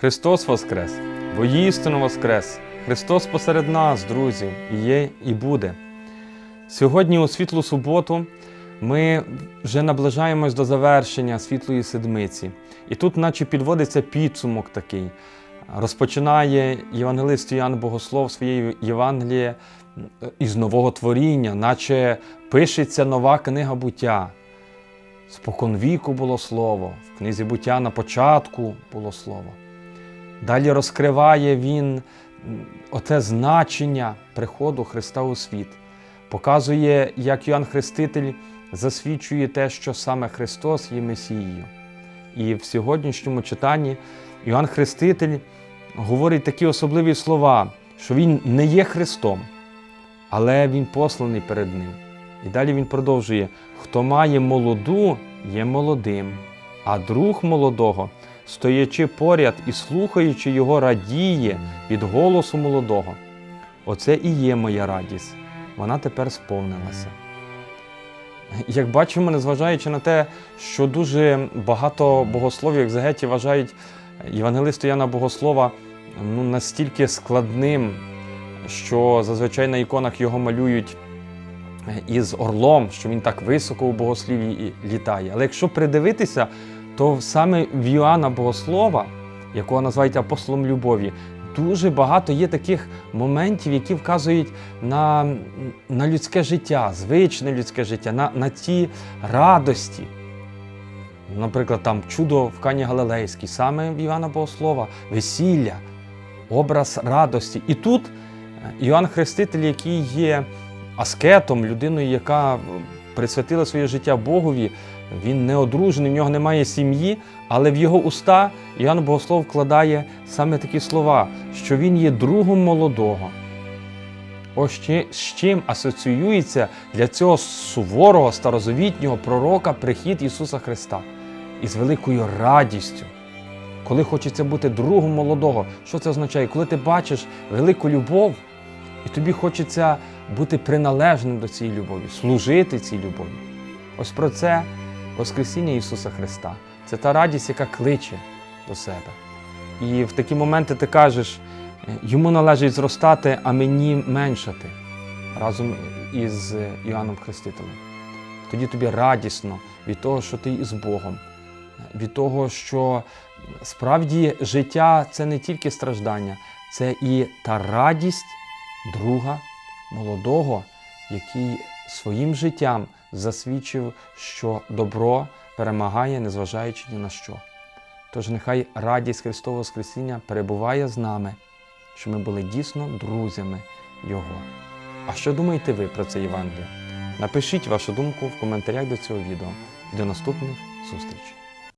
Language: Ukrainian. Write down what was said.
Христос Воскрес! Воістину Воскрес! Христос посеред нас, друзі, є, і буде. Сьогодні, у світлу суботу, ми вже наближаємось до завершення світлої седмиці. І тут, наче підводиться підсумок такий. Розпочинає євангелист Іоанн Богослов своє Євангеліє із нового творіння, наче пишеться нова книга буття. Спокон віку було слово, в книзі буття на початку було слово. Далі розкриває він оте значення приходу Христа у світ, показує, як Йоанн Хреститель засвідчує те, що саме Христос є Месією. І в сьогоднішньому читанні Йоанн Хреститель говорить такі особливі слова, що Він не є Христом, але Він посланий перед Ним. І далі він продовжує: хто має молоду, є молодим, а друг молодого, стоячи поряд і слухаючи його, радіє від голосу молодого. Оце і є моя радість. Вона тепер сповнилася. Як бачимо, незважаючи на те, що дуже багато богословів, екзегетів вважають Євангелиста Яна Богослова ну, настільки складним, що зазвичай на іконах його малюють із орлом, що він так високо у богослів'ї літає. Але якщо придивитися, то саме в Йоанна Богослова, якого називають апостолом любові, дуже багато є таких моментів, які вказують на, на людське життя, звичне людське життя, на, на ті радості. Наприклад, там чудо в Кані Галилейській, саме в Іоанна Богослова, весілля, образ радості. І тут Іоанн Хреститель, який є аскетом, людиною, яка присвятила своє життя Богові, він не одружений, в нього немає сім'ї, але в його уста Іоанн Богослов вкладає саме такі слова, що він є другом молодого. Ось з чим асоціюється для цього суворого старозавітнього пророка прихід Ісуса Христа із великою радістю. Коли хочеться бути другом молодого, що це означає? Коли ти бачиш велику любов, і тобі хочеться бути приналежним до цієї любові, служити цій любові. Ось про це Воскресіння Ісуса Христа. Це та радість, яка кличе до себе. І в такі моменти ти кажеш, йому належить зростати, а мені меншати разом із Іоанном Хрестителем. Тоді тобі радісно від того, що ти із Богом, від того, що справді життя це не тільки страждання, це і та радість друга молодого, який своїм життям засвідчив, що добро перемагає, незважаючи ні на що. Тож нехай радість Христового Воскресіння перебуває з нами, що ми були дійсно друзями Його. А що думаєте ви про це Євангеліє? Напишіть вашу думку в коментарях до цього відео. До наступних зустрічей!